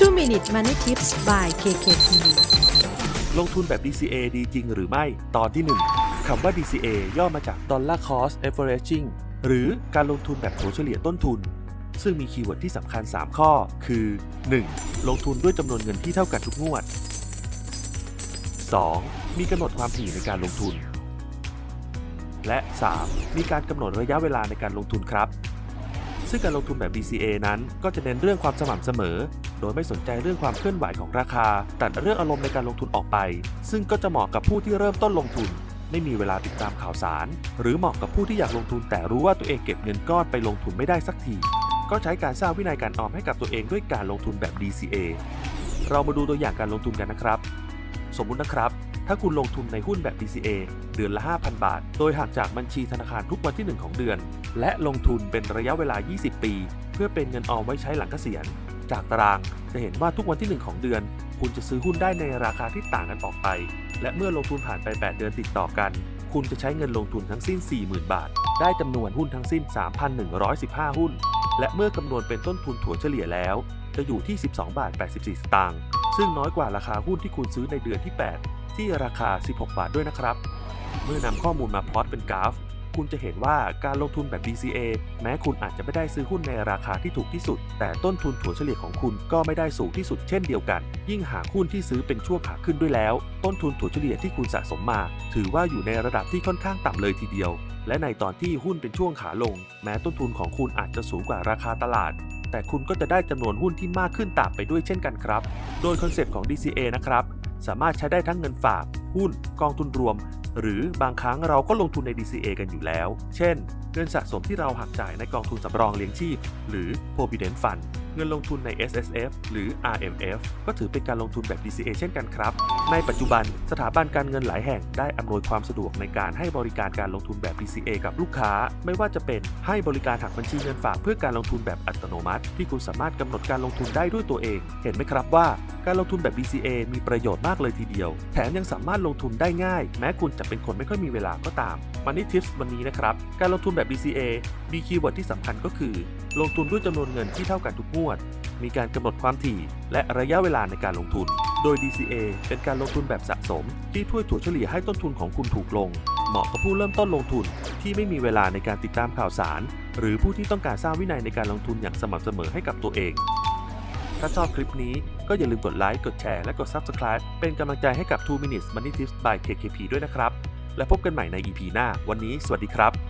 2 Minute Money Tips by KKP ลงทุนแบบ DCA ดีจริงหรือไม่ ตอนที่ 1 คำว่า DCA ย่อมาจาก Dollar Cost Averaging หรือการลงทุนแบบถัวเฉลี่ยต้นทุน ซึ่งมีคีย์เวิร์ดที่สำคัญ 3 ข้อ คือ 1. ลงทุนด้วยจำนวนเงินที่เท่ากันทุกงวด 2. มีกำหนดความถี่ในการลงทุน และ 3. มีการกำหนดระยะเวลาในการลงทุนครับ ซึ่งการลงทุนแบบ DCA นั้นก็จะเน้นเรื่องความสม่ำเสมอ โดยไม่สนใจเรื่องความเคลื่อนไหวของราคา ตัดเรื่องอารมณ์ในการลงทุนออกไป ซึ่งก็จะเหมาะกับผู้ที่เริ่มต้นลงทุน ไม่มีเวลาติดตามข่าวสาร หรือเหมาะกับผู้ที่อยากลงทุนแต่รู้ว่าตัวเองเก็บเงินก้อนไปลงทุนไม่ได้สักที ก็ใช้การสร้างวินัยการออมให้กับตัวเองด้วยการลงทุนแบบ DCA เรามาดูตัวอย่างการลงทุนกันนะครับ สมมุตินะครับ ถ้าคุณลงทุนในหุ้นแบบ DCA เดือนละ 5,000 บาท โดยหักจากบัญชีธนาคารทุกวันที่ 1 ของเดือน และลงทุนเป็นระยะเวลา 20 ปี เพื่อเป็นเงินออมไว้ใช้หลังเกษียณ จากตารางจะเห็นว่าทุกวันที่ 1 ของเดือน คุณจะซื้อหุ้นได้ในราคาที่ต่างกันออกไป และเมื่อลงทุนผ่านไป 8 เดือนติดต่อกัน คุณจะใช้เงินลงทุนทั้งสิ้น 40,000 บาท ได้จำนวนหุ้นทั้งสิ้น 3,115 หุ้น และเมื่อคำนวณเป็นต้นทุนถั่วเฉลี่ยแล้ว จะอยู่ที่ 12 บาท 84 สตางค์ ซึ่งน้อยกว่าราคาหุ้นที่คุณซื้อในเดือนที่ 8 ที่ราคา 16 บาทด้วยนะครับ เมื่อนำข้อมูลมาพลอตเป็นกราฟ คุณจะเห็นว่าการลงทุนแบบ DCA แม้คุณอาจจะไม่ได้ซื้อหุ้นในราคาที่ถูกที่สุด แต่ต้นทุนถัวเฉลี่ยของคุณก็ไม่ได้สูงที่สุดเช่นเดียวกัน ยิ่งหากหุ้นที่ซื้อเป็นช่วงขาขึ้นด้วยแล้ว ต้นทุนถัวเฉลี่ยที่คุณสะสมมา ถือว่าอยู่ในระดับที่ค่อนข้างต่ำเลยทีเดียวและในตอนที่หุ้นเป็นช่วงขาลง แม้ต้นทุนของคุณอาจจะสูงกว่าราคาตลาด แต่คุณก็จะได้จำนวนหุ้นที่มากขึ้นตามไปด้วยเช่นกันครับ โดยคอนเซปต์ของ DCA นะครับ สามารถใช้ได้ทั้งเงินฝาก หุ้น กองทุนรวม หรือบางครั้งเราก็ลงทุนใน DCA กันอยู่แล้ว เช่น เงินสะสมที่เราหักจ่ายในกองทุนสำรองเลี้ยงชีพ หรือ Provident Fund เงินลงทุนใน S S F หรือ R M F ก็ถือเป็นการลงทุนแบบ DCA เช่นกันครับ ในปัจจุบันสถาบันการเงินหลายแห่งได้อำนวยความสะดวกในการให้บริการการลงทุนแบบ DCA กับลูกค้า ไม่ว่าจะเป็นให้บริการหักบัญชีเงินฝากเพื่อการลงทุนแบบอัตโนมัติ ที่คุณสามารถกำหนดการลงทุนได้ด้วยตัวเอง เห็นไหมครับว่าการลงทุนแบบ DCA มีประโยชน์มากเลยทีเดียว แถมยังสามารถลงทุนได้ง่าย แม้คุณจะเป็นคนไม่ค่อยมีเวลาก็ตาม Money Tips วันนี้นะครับ การลงทุนแบบ DCA มีคีย์เวิร์ดที่สำคัญก็คือ ลงทุนด้วยจำนวนเงินที่เท่ากันทุกงวด มีการกำหนดความถี่ และระยะเวลาในการลงทุน โดย DCA เป็นการลงทุนแบบสะสม ที่ช่วยถัวเฉลี่ยให้ต้นทุนของคุณถูกลง เหมาะกับผู้เริ่มต้นลงทุนที่ไม่มีเวลาในการติดตามข่าวสาร หรือผู้ที่ต้องการสร้างวินัยในการลงทุนอย่างสม่ำเสมอให้กับตัวเอง ถ้าชอบคลิปนี้ก็อย่าลืมกดไลค์ กดแชร์ และกด Subscribe เป็นกำลังใจให้กับ 2 Minutes Money Tips by KKP ด้วยนะครับ และพบกันใหม่ใน EP หน้า วันนี้ สวัสดีครับ